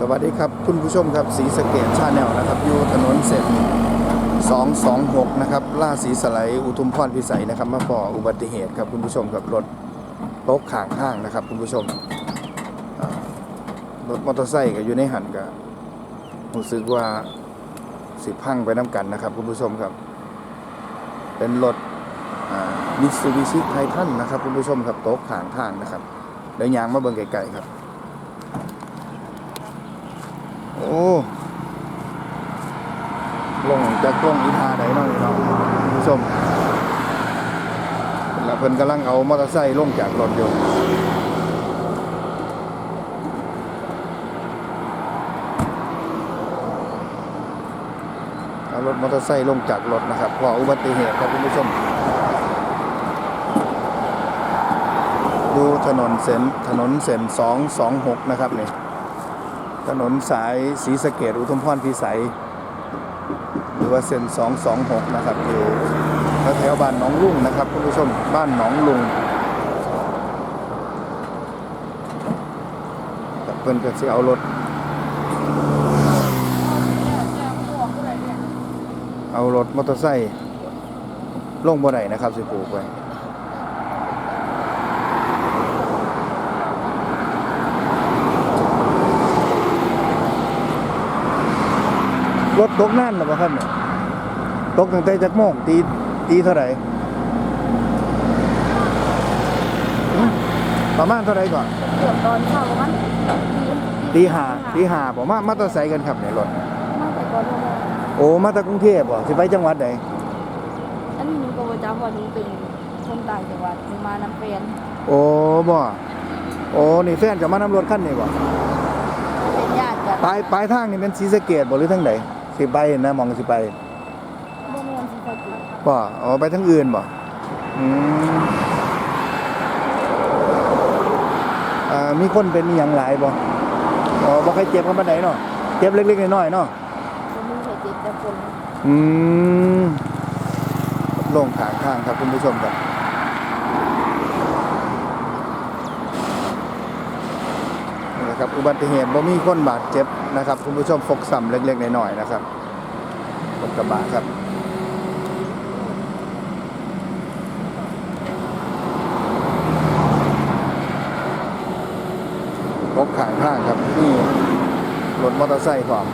สวัสดีครับคุณผู้ชมครับสีสะเกตชาแนลนะครับอยู่ถนนเส้น226 นะครับล่าสีสไลด์อุทุมพรพิสัยนะครับมาก่ออุบัติเหตุครับคุณผู้ชมครับรถโต๊กข้างข้างนะครับคุณผู้ชมรถมอเตอร์ไซค์ก็อยู่ในหันก็รู้สึกว่าสิพังไปน้ำกันนะครับคุณผู้ชมครับ เป็นรถมิตซูบิชิไททันนะครับคุณผู้ชมครับโต๊กข้างทางนะครับเดี๋ยวยางมาเบิ่งไกลๆครับ โอ้ลงจากกล้องอีทาใดเนาะนี่เนาะคุณผู้ชมแล้วเพิ่นกำลังเอามอเตอร์ไซค์ลงจากรถอยู่เอารถมอเตอร์ไซค์ลงจากรถนะครับเพราะอุบัติเหตุครับคุณผู้ชม ดูถนนเส้นถนนเส้น226นะครับนี่ ถนนสายศรีสะเกดอุทุมพรพิสัย หรือว่าเส้น 226 นะครับ อยู่แถวบ้านหนองลุงนะครับคุณผู้ชมบ้านหนองลุงเพิ่นก็สิเอารถ เอารถมอเตอร์ไซค์ลงบ่ได้นะครับ สิปลูกไว้ รถตกนั่นหรือเปล่าครับเนี่ยตกตั้งแต่จักโมงตีตีเท่าไหร่หึประมาณเท่าไหร่ก่อนเกือบตอนเช้าประมาณตีห้าตีห้าผมมามาต่อไซค์กันครับเนี่ยรถมาแต่ก่อนทำงานโอ้มาจากกรุงเทพบ่สิไปจังหวัดไหนอันนี้หนูก็บ่จ้าเพอหนูเป็นคนต่างจังหวัดหนูมานำแฟนโอ้บ่โอ้นี่แฟนกับมานำรถคันนี้บ่เป็นญาติกันปลายปลายทางนี่เป็นศรีสะเกดบ่หรือทางไหน สิไปนะมองสิไปบ่แม่นสิไปกินบ่อ๋อไปทางอื่นบ่อืมอ่ามีคนเป็นอหย่างหลายบ่อ๋อบ่ใครเจ็บกันปานใดเนาะเจ็บเล็กๆน้อยๆเนาะบ่มีใครเจ็บแต่คน อืมลงขางข้างครับคุณผู้ชมครับนี่แหละครับ อุบัติเหตุบ่มีคนบาดเจ็บนะครับ คุณผู้ชมฟกซ้ำเล็กๆน้อยๆนะครับรถกระบะครับรถขางข้างครับนี่รถมอเตอร์ไซค์ของ